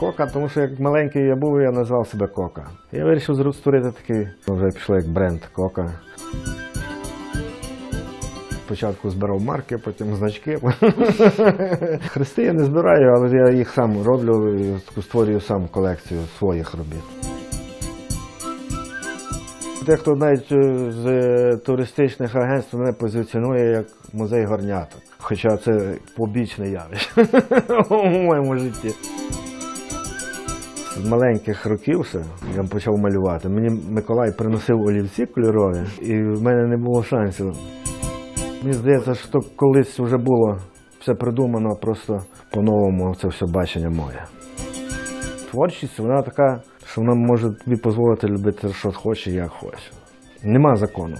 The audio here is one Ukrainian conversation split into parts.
Кока, тому що як маленький я був, я назвав себе Кока. Я вирішив створити такий, вже пішло як бренд Кока. Спочатку збирав марки, потім значки. Хрести я не збираю, але я їх сам роблю і створюю сам колекцію своїх робіт. Дехто навіть е, з туристичних агентств мене позиціонує як музей горняток. Хоча це побічне явище у моєму житті. Маленьких років ще я почав малювати. Мені Миколай приносив олівці кольорові, і в мене не було шансів. Мені здається, що колись вже було все придумано, просто по-новому це все бачення моє. Творчість вона така, що вона може тобі дозволити любити, що хоче, як хоче. Нема закону.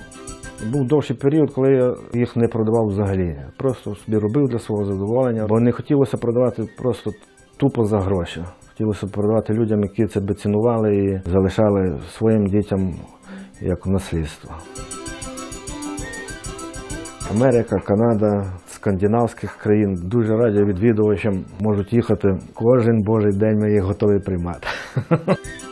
Був довший період, коли я їх не продавав взагалі. Просто собі робив для свого задоволення, бо не хотілося продавати просто тупо за гроші. Хотілося передавати людям, які це би цінували і залишали своїм дітям як наслідство. Америка, Канада, скандинавських країн дуже раді відвідувачам можуть їхати кожен божий день. Ми їх готові приймати.